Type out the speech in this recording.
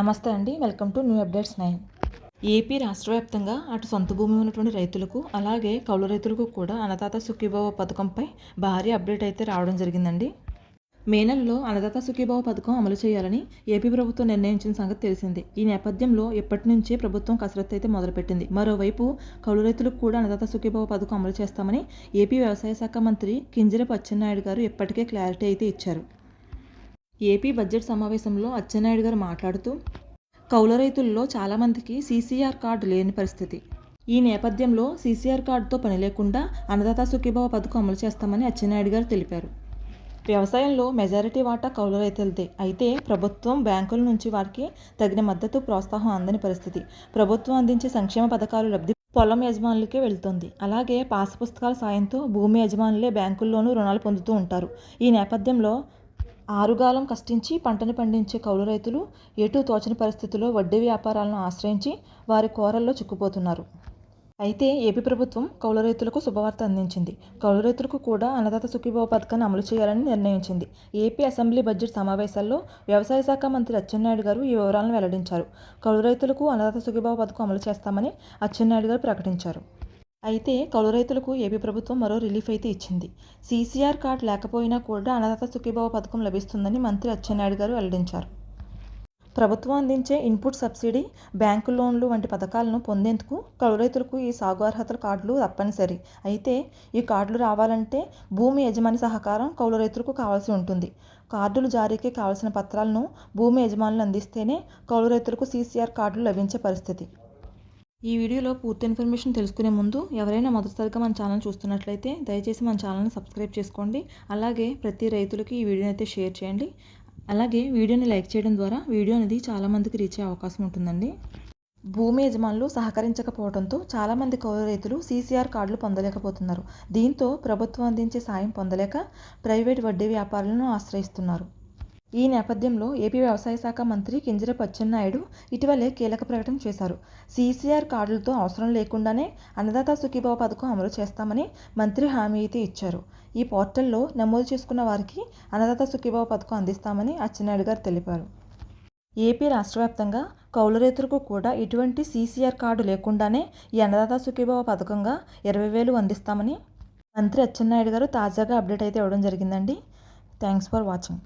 నమస్తే అండి. Welcome to new updates nine. AP రాష్ట్ర వ్యాప్తంగా అటు సొంత భూమి ఉన్నటువంటి రైతులకు అలాగే కౌలు రైతులకు కూడా అన్నదాత సుఖీభావ పథకంపై భారీ అప్డేట్ అయితే రావడం జరిగిందండి. మే నెలలో అన్నదాత సుఖీభావ పథకం అమలు చేయాలని ఏపీ ప్రభుత్వం నిర్ణయించిన సంగతి తెలిసింది. ఈ నేపథ్యంలో ఇప్పటి నుంచే ప్రభుత్వం కసరత్తు అయితే మొదలుపెట్టింది. మరోవైపు కౌలు రైతులకు కూడా అన్నదాత సుఖీభావ పథకం అమలు చేస్తామని ఏపీ వ్యవసాయ శాఖ మంత్రి కింజరపు అచ్చెన్నాయుడు గారు ఇప్పటికే క్లారిటీ అయితే ఇచ్చారు. ఏపీ బడ్జెట్ సమావేశంలో అచ్చెన్నాయుడు గారు మాట్లాడుతూ కౌల రైతుల్లో చాలామందికి సీసీఆర్ కార్డు లేని పరిస్థితి. ఈ నేపథ్యంలో సీసీఆర్ కార్డుతో పని లేకుండా అన్నదాత సుఖీభావ పథకం అమలు చేస్తామని అచ్చెన్నాయుడు గారు తెలిపారు. వ్యవసాయంలో మెజారిటీ వాటా కౌలు రైతులదే. అయితే ప్రభుత్వం బ్యాంకుల నుంచి వారికి తగిన మద్దతు ప్రోత్సాహం అందని పరిస్థితి. ప్రభుత్వం అందించే సంక్షేమ పథకాలు లబ్ధి పొలం యజమానులకే వెళ్తుంది. అలాగే పాస్ పుస్తకాల సాయంతో భూమి యజమానులే బ్యాంకుల్లోనూ రుణాలు పొందుతూ ఉంటారు. ఈ నేపథ్యంలో ఆరుగాలం కష్టించి పంటను పండించే కౌలు రైతులు ఎటు తోచని పరిస్థితుల్లో వడ్డీ వ్యాపారాలను ఆశ్రయించి వారి కోరల్లో చిక్కుపోతున్నారు. అయితే ఏపీ ప్రభుత్వం కౌలు రైతులకు శుభవార్త అందించింది. కౌలు రైతులకు కూడా అన్నదాత సుఖీభావ పథకాన్ని అమలు చేయాలని నిర్ణయించింది. ఏపీ అసెంబ్లీ బడ్జెట్ సమావేశాల్లో వ్యవసాయ శాఖ మంత్రి అచ్చెన్నాయుడు గారు ఈ వివరాలను వెల్లడించారు. కౌలు రైతులకు అన్నదాత సుఖీభావ పథకం అమలు చేస్తామని అచ్చెన్నాయుడు గారు ప్రకటించారు. అయితే కౌలు రైతులకు ఏపీ ప్రభుత్వం మరో రిలీఫ్ అయితే ఇచ్చింది. సీసీఆర్ కార్డు లేకపోయినా కూడా అన్నదాత సుఖీభావ పథకం లభిస్తుందని మంత్రి అచ్చెన్నాయుడు గారు వెల్లడించారు. ప్రభుత్వం అందించే ఇన్పుట్ సబ్సిడీ బ్యాంకు లోన్లు వంటి పథకాలను పొందేందుకు కౌలు రైతులకు ఈ సాగు అర్హతల కార్డులు తప్పనిసరి. అయితే ఈ కార్డులు రావాలంటే భూమి యజమాని సహకారం కౌలు రైతులకు కావాల్సి ఉంటుంది. కార్డులు జారీకి కావాల్సిన పత్రాలను భూమి యజమానులు అందిస్తేనే కౌలు రైతులకు సీసీఆర్ కార్డులు లభించే పరిస్థితి. ఈ వీడియోలో పూర్తి ఇన్ఫర్మేషన్ తెలుసుకునే ముందు ఎవరైనా మొదటిసారిగా మన ఛానల్ చూస్తున్నట్లయితే దయచేసి మన ఛానల్ని సబ్స్క్రైబ్ చేసుకోండి. అలాగే ప్రతి రైతులకి ఈ వీడియోని అయితే షేర్ చేయండి. అలాగే వీడియోని లైక్ చేయడం ద్వారా వీడియో అనేది చాలామందికి రీచ్ అయ్యే అవకాశం ఉంటుందండి. భూమి యజమానులు సహకరించకపోవడంతో చాలామంది కౌలు రైతులు సీసీఆర్ కార్డులు పొందలేకపోతున్నారు. దీంతో ప్రభుత్వం అందించే సాయం పొందలేక ప్రైవేట్ వడ్డీ వ్యాపారులను ఆశ్రయిస్తున్నారు. ఈ నేపథ్యంలో ఏపీ వ్యవసాయ శాఖ మంత్రి కింజరపు అచ్చెన్నాయుడు ఇటీవలే కీలక ప్రకటన చేశారు. సీసీఆర్ కార్డులతో అవసరం లేకుండానే అన్నదాత సుఖీభావ పథకం అమలు చేస్తామని మంత్రి హామీ అయితే ఇచ్చారు. ఈ పోర్టల్లో నమోదు చేసుకున్న వారికి అన్నదాత సుఖీభావ పథకం అందిస్తామని అచ్చెన్నాయుడు గారు తెలిపారు. ఏపీ రాష్ట్ర వ్యాప్తంగా కౌలు రైతులకు కూడా ఎటువంటి సీసీఆర్ కార్డు లేకుండానే ఈ అన్నదాత సుఖీభావ పథకంగా ఇరవై వేలు అందిస్తామని మంత్రి అచ్చెన్నాయుడు గారు తాజాగా అప్డేట్ అయితే ఇవ్వడం జరిగిందండి. Thanks for watching.